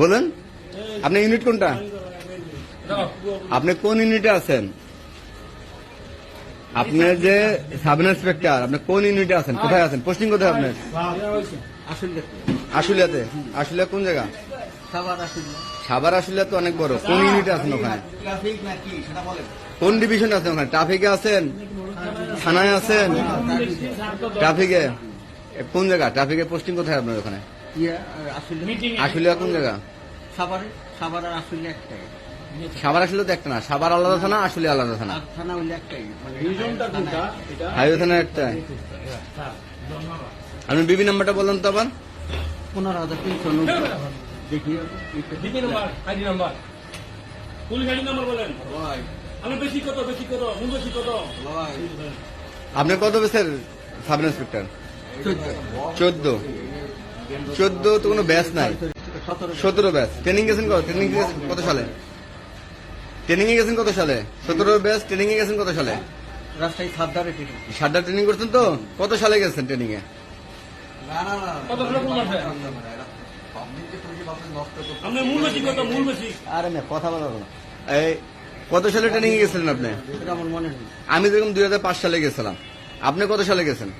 বলেন, আপনি ইউনিট কোনটা? আপনি কোন ইউনিটে আছেন? আপনি যে সাব ইন্সপেক্টর, আপনি কোন ইউনিটে আছেন? কোথায় আছেন? পোস্টিং কোথায় আপনার? আশুলিয়াতে। আশুলিয়া কোন জায়গা? সাবার আশুলিয়া তো অনেক বড়। কোন ইউনিটে আছেন ওখানে? কোন ডিভিশনে আছেন ওখানে? ট্রাফিকে আছেন? থানায় আছেন? ট্রাফিকে? কোন জায়গা? ট্রাফিকে পোস্টিং কোথায় আপনার ওখানে? ইয়ে আসলে কোন জায়গা? সাবার সাবার আর আসলে একটাই। আসলে তো একটা না সাবার আলাদা থানা আশুলিয়া আলাদা থানা। আর থানা হইলে একটাই। মানে হাইওয়ে থানা একটা। আপনি বিবি নাম্বারটা বললেন তো আবার। পনেরো হাজার তিনশো নব্বই। দেখি দিদি number ID number. Police ID number বলেন। আমি বেশি কত বেশি কত মূল বেশি কত? আপনি কত বেসের সাব ইন্সপেক্টর? চোদ্দ। চোদ্দ তো কোনো ব্যাচ নাই। সতেরো ব্যাচ ট্রেনিং গেছেন কত? ট্রেনিং কত সালে? ট্রেনিং এ গেছেন কত সালে? সতেরো ব্যাচ ট্রেনিং এ গেছেন কত সালে? রাস্তায় সাবধানে ঠিক সাতটা ট্রেনিং করছেন তো? কত সালে গেছেন ট্রেনিং এ? না না না কত করে কোন মাসে? আপনি মূল বেশি কত মূল বেশি। আরে না কথা বলা না এই কত সালে ট্রেনিং এ গেছিলেন আপনি? এটা আমার মনে নেই। আমি দেখুন দুই হাজার পাঁচ সালে গেছিলাম। আপনি কত সালে গেছেন?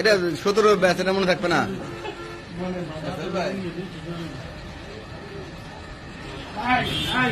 এটা সতেরো ব্যাচ এটা মনে থাকবে না? Hayır, hayır.